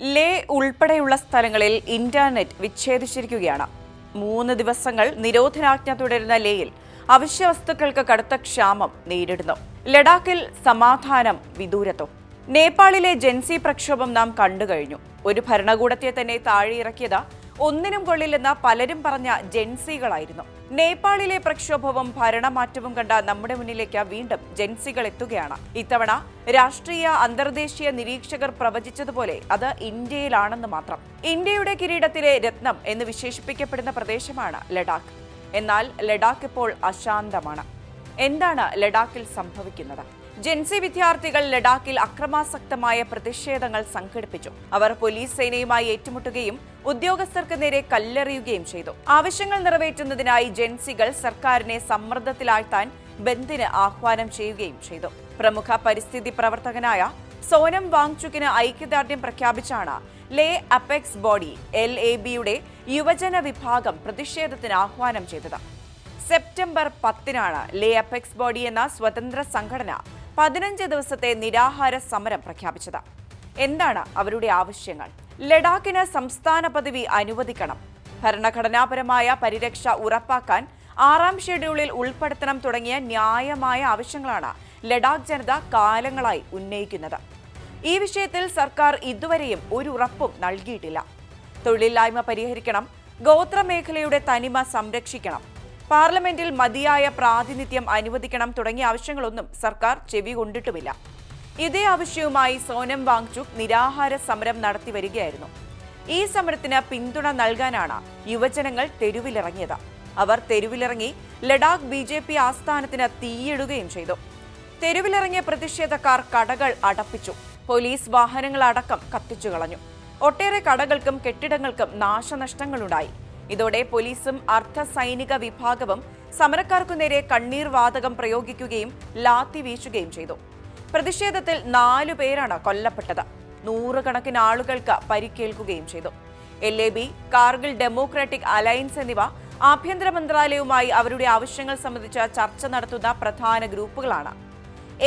ലേ ഉൾപ്പെടെയുള്ള സ്ഥലങ്ങളിൽ ഇന്റർനെറ്റ് വിച്ഛേദിച്ചിരിക്കുകയാണ്. മൂന്ന് ദിവസങ്ങൾ നിരോധനാജ്ഞ തുടരുന്ന ലേയിൽ അവശ്യ വസ്തുക്കൾക്ക് കടുത്ത ക്ഷാമം നേരിടുന്നു. ലഡാക്കിൽ സമാധാനം വിദൂരത്തും നേപ്പാളിലെ ജൻസി പ്രക്ഷോഭം നാം കണ്ടുകഴിഞ്ഞു. ഒരു ഭരണകൂടത്തെ തന്നെ താഴെയിറക്കിയത് ഒന്നിനും കൊള്ളില്ലെന്ന് പലരും പറഞ്ഞ ജെൻസികളായിരുന്നു. നേപ്പാളിലെ പ്രക്ഷോഭവും ഭരണമാറ്റവും കണ്ട നമ്മുടെ മുന്നിലേക്ക് വീണ്ടും ജെൻസികൾ എത്തുകയാണ്. ഇത്തവണ രാഷ്ട്രീയ അന്തർദേശീയ നിരീക്ഷകർ പ്രവചിച്ചതുപോലെ അത് ഇന്ത്യയിലാണെന്ന് മാത്രം. ഇന്ത്യയുടെ കിരീടത്തിലെ രത്നം എന്ന് വിശേഷിപ്പിക്കപ്പെടുന്ന പ്രദേശമാണ് ലഡാക്ക്. എന്നാൽ ലഡാക്ക് ഇപ്പോൾ അശാന്തമാണ്. എന്താണ് ലഡാക്കിൽ സംഭവിക്കുന്നത്? ജെൻസി വിദ്യാർത്ഥികൾ ലഡാക്കിൽ അക്രമാസക്തമായ പ്രതിഷേധങ്ങൾ സംഘടിപ്പിച്ചു. അവർ പോലീസ് സേനയുമായി ഏറ്റുമുട്ടുകയും ഉദ്യോഗസ്ഥർക്ക് നേരെ കല്ലെറിയുകയും ചെയ്തു. ആവശ്യങ്ങൾ നിറവേറ്റുന്നതിനായി ജൻസികൾ സർക്കാരിനെ സമ്മർദ്ദത്തിലാഴ്ത്താൻ ബന്ദിന് ആഹ്വാനം ചെയ്യുകയും ചെയ്തു. പ്രമുഖ പരിസ്ഥിതി പ്രവർത്തകനായ സോനം വാങ്ചുക്കിന് ഐക്യദാർഢ്യം പ്രഖ്യാപിച്ചാണ് Leh apex body L A ബിയുടെ യുവജന വിഭാഗം പ്രതിഷേധത്തിന് ആഹ്വാനം ചെയ്തത്. സെപ്റ്റംബർ പത്തിനാണ് ലേ അപെക്സ് ബോഡി എന്ന സ്വതന്ത്ര സംഘടന പതിനഞ്ച് ദിവസത്തെ നിരാഹാര സമരം പ്രഖ്യാപിച്ചത്. എന്താണ് അവരുടെ ആവശ്യങ്ങൾ? ലഡാക്കിന് സംസ്ഥാന പദവി അനുവദിക്കണം. ഭരണഘടനാപരമായ പരിരക്ഷ ഉറപ്പാക്കാൻ ആറാം ഷെഡ്യൂളിൽ ഉൾപ്പെടുത്തണം തുടങ്ങിയ ന്യായമായ ആവശ്യങ്ങളാണ് ലഡാക്ക് ജനത കാലങ്ങളായി ഉന്നയിക്കുന്നത്. ഈ വിഷയത്തിൽ സർക്കാർ ഇതുവരെയും ഒരു ഉറപ്പും നൽകിയിട്ടില്ല. തൊഴിലില്ലായ്മ പരിഹരിക്കണം ഗോത്രമേഖലയുടെ തനിമ സംരക്ഷിക്കണം പാർലമെന്റിൽ മതിയായ പ്രാതിനിധ്യം അനുവദിക്കണം തുടങ്ങിയ ആവശ്യങ്ങളൊന്നും സർക്കാർ ചെവി കൊണ്ടിട്ടുമില്ല. ഇതേ ആവശ്യവുമായി സോനം വാങ്ചുക് നിരാഹാര സമരം നടത്തി വരികയായിരുന്നു. ഈ സമരത്തിന് പിന്തുണ നൽകാനാണ് യുവജനങ്ങൾ തെരുവിലിറങ്ങിയത്. അവർ തെരുവിലിറങ്ങി ലഡാക്ക് ബി ജെ പി ആസ്ഥാനത്തിന് തീയിടുകയും ചെയ്തു. തെരുവിലിറങ്ങിയ പ്രതിഷേധക്കാർ കടകൾ അടപ്പിച്ചു. പോലീസ് വാഹനങ്ങളടക്കം കത്തിച്ചു കളഞ്ഞു. ഒട്ടേറെ കടകൾക്കും കെട്ടിടങ്ങൾക്കും നാശനഷ്ടങ്ങളുണ്ടായി. ഇതോടെ പോലീസും അർദ്ധ സൈനിക വിഭാഗവും സമരക്കാർക്കു നേരെ കണ്ണീർ വാതകം പ്രയോഗിക്കുകയും ലാത്തി വീശുകയും ചെയ്തു. പ്രതിഷേധത്തിൽ നാലു പേരാണ് കൊല്ലപ്പെട്ടത്. നൂറുകണക്കിന് ആളുകൾക്ക് പരിക്കേൽക്കുകയും ചെയ്തു. L A B Kargil democratic alliance എന്നിവ ആഭ്യന്തര മന്ത്രാലയവുമായി അവരുടെ ആവശ്യങ്ങൾ സംബന്ധിച്ച ചർച്ച നടത്തുന്ന പ്രധാന ഗ്രൂപ്പുകളാണ്.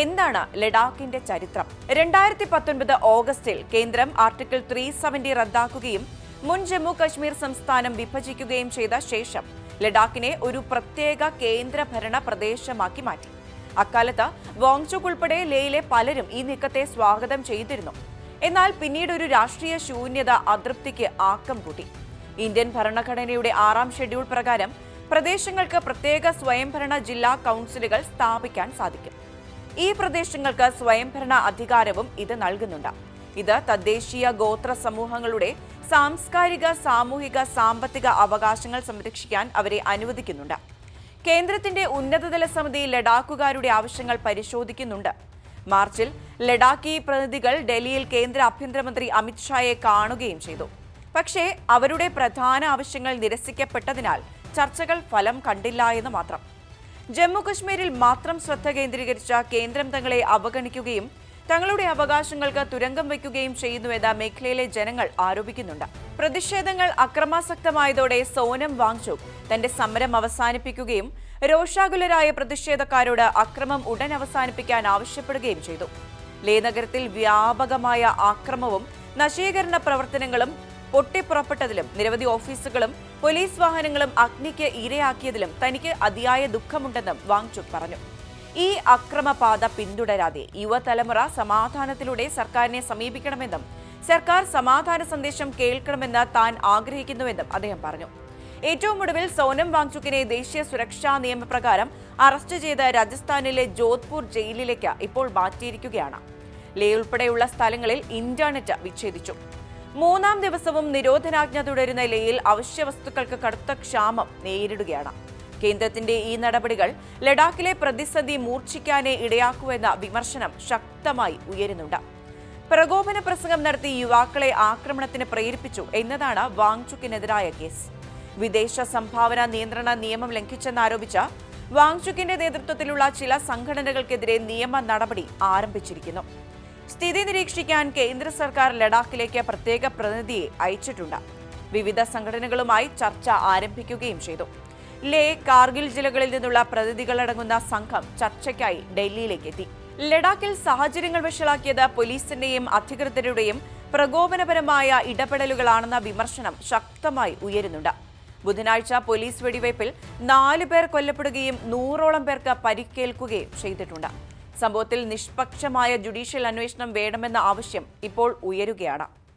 എന്താണ് ലഡാക്കിന്റെ ചരിത്രം? രണ്ടായിരത്തി പത്തൊൻപത് ഓഗസ്റ്റിൽ കേന്ദ്രം ആർട്ടിക്കിൾ ത്രീ സെവന്റി റദ്ദാക്കുകയും മുൻ ജമ്മു കശ്മീർ സംസ്ഥാനം വിഭജിക്കുകയും ചെയ്ത ശേഷം ലഡാക്കിനെ ഒരു പ്രത്യേക കേന്ദ്രഭരണ പ്രദേശമാക്കി മാറ്റി. അക്കാലത്ത് വോങ്ചുക് ഉൾപ്പെടെ ലേയിലെ പലരും ഈ നീക്കത്തെ സ്വാഗതം ചെയ്തിരുന്നു. എന്നാൽ പിന്നീട് ഒരു രാഷ്ട്രീയ ശൂന്യത അതൃപ്തിക്ക് ആക്കം കൂട്ടി. ഇന്ത്യൻ ഭരണഘടനയുടെ ആറാം ഷെഡ്യൂൾ പ്രകാരം പ്രദേശങ്ങൾക്ക് പ്രത്യേക സ്വയംഭരണ ജില്ലാ കൗൺസിലുകൾ സ്ഥാപിക്കാൻ സാധിക്കും. ഈ പ്രദേശങ്ങൾക്ക് സ്വയംഭരണ അധികാരവും ഇത് നൽകുന്നുണ്ട്. ഇത് തദ്ദേശീയ ഗോത്ര സമൂഹങ്ങളുടെ സാംസ്കാരിക സാമൂഹിക സാമ്പത്തിക അവകാശങ്ങൾ സംരക്ഷിക്കാൻ അവരെ അനുവദിക്കുന്നുണ്ട്. കേന്ദ്രത്തിന്റെ ഉന്നതതല സമിതി ലഡാക്കുകാരുടെ ആവശ്യങ്ങൾ പരിശോധിക്കുന്നുണ്ട്. മാർച്ചിൽ ലഡാക്കി പ്രതിനിധികൾ ഡൽഹിയിൽ കേന്ദ്ര ആഭ്യന്തരമന്ത്രി അമിത്ഷായെ കാണുകയും ചെയ്തു. പക്ഷേ അവരുടെ പ്രധാന ആവശ്യങ്ങൾ നിരസിക്കപ്പെട്ടതിനാൽ ചർച്ചകൾ ഫലം കണ്ടില്ല എന്ന് മാത്രം. ജമ്മു കശ്മീരിൽ മാത്രം ശ്രദ്ധ കേന്ദ്രീകരിച്ച കേന്ദ്രം തങ്ങളെ അവഗണിക്കുകയും തങ്ങളുടെ അവകാശങ്ങൾക്ക് തുരങ്കം വയ്ക്കുകയും ചെയ്യുന്നുവെന്ന് മേഖലയിലെ ജനങ്ങൾ ആരോപിക്കുന്നുണ്ട്. പ്രതിഷേധങ്ങൾ അക്രമാസക്തമായതോടെ സോനം വാങ്ചുക് തന്റെ സമരം അവസാനിപ്പിക്കുകയും രോഷാകുലരായ പ്രതിഷേധക്കാരോട് അക്രമം ഉടൻ അവസാനിപ്പിക്കാൻ ആവശ്യപ്പെടുകയും ചെയ്തു. ലേ നഗരത്തിൽ വ്യാപകമായ ആക്രമവും നശീകരണ പ്രവർത്തനങ്ങളും പൊട്ടിപ്പുറപ്പെട്ടതിലും നിരവധി ഓഫീസുകളും പോലീസ് വാഹനങ്ങളും അഗ്നിക്ക് ഇരയാക്കിയതിലും തനിക്ക് അതിയായ ദുഃഖമുണ്ടെന്നും വാങ്ചുക് പറഞ്ഞു. ഈ അക്രമപാത പിന്തുടരാതെ യുവതലമുറ സമാധാനത്തിലൂടെ സർക്കാരിനെ സമീപിക്കണമെന്നും സർക്കാർ സമാധാന സന്ദേശം കേൾക്കണമെന്ന് താൻ ആഗ്രഹിക്കുന്നുവെന്നും അദ്ദേഹം പറഞ്ഞു. ഏറ്റവും ഒടുവിൽ സോനം വാങ്ചുക്കിനെ ദേശീയ സുരക്ഷാ നിയമപ്രകാരം അറസ്റ്റ് ചെയ്ത് രാജസ്ഥാനിലെ ജോധ്പൂർ ജയിലിലേക്ക് ഇപ്പോൾ മാറ്റിയിരിക്കുകയാണ്. ലേ ഉൾപ്പെടെയുള്ള സ്ഥലങ്ങളിൽ ഇന്റർനെറ്റ് വിച്ഛേദിച്ചു. മൂന്നാം ദിവസവും നിരോധനാജ്ഞ തുടരുന്ന ലേയിൽ അവശ്യ വസ്തുക്കൾക്ക് കടുത്ത ക്ഷാമം നേരിടുകയാണ്. കേന്ദ്രത്തിന്റെ ഈ നടപടികൾ ലഡാക്കിലെ പ്രതിസന്ധി മൂർച്ഛിക്കാനേ ഇടയാക്കുമെന്ന വിമർശനം ശക്തമായി ഉയരുന്നുണ്ട്. പ്രകോപന പ്രസംഗം നടത്തി യുവാക്കളെ ആക്രമണത്തിന് പ്രേരിപ്പിച്ചു എന്നതാണ് വാങ്ചുക്കിനെതിരായ കേസ്. വിദേശ സംഭാവന നിയന്ത്രണ നിയമം ലംഘിച്ചെന്നാരോപിച്ച വാങ്ചുക്കിന്റെ നേതൃത്വത്തിലുള്ള ചില സംഘടനകൾക്കെതിരെ നിയമ നടപടി ആരംഭിച്ചിരിക്കുന്നു. സ്ഥിതി നിരീക്ഷിക്കാൻ കേന്ദ്ര സർക്കാർ ലഡാക്കിലേക്ക് പ്രത്യേക പ്രതിനിധിയെ അയച്ചിട്ടുണ്ട്. വിവിധ സംഘടനകളുമായി ചർച്ച ആരംഭിക്കുകയും ചെയ്തു. ലേ കാർഗിൽ ജില്ലകളിൽ നിന്നുള്ള പ്രതിനിധികളടങ്ങുന്ന സംഘം ചർച്ചയ്ക്കായി ഡൽഹിയിലേക്ക് എത്തി. ലഡാക്കിൽ സാഹചര്യങ്ങൾ വഷളാക്കിയത് പോലീസിന്റെയും അധികൃതരുടെയും പ്രകോപനപരമായ ഇടപെടലുകളാണെന്ന വിമർശനം ശക്തമായി ഉയരുന്നുണ്ട്. ബുധനാഴ്ച പോലീസ് വെടിവയ്പിൽ നാല് പേർ കൊല്ലപ്പെടുകയും നൂറോളം പേർക്ക് പരിക്കേൽക്കുകയും ചെയ്തിട്ടുണ്ട്. സംഭവത്തിൽ നിഷ്പക്ഷമായ ജുഡീഷ്യൽ അന്വേഷണം വേണമെന്ന ആവശ്യം ഇപ്പോൾ ഉയരുകയാണ്.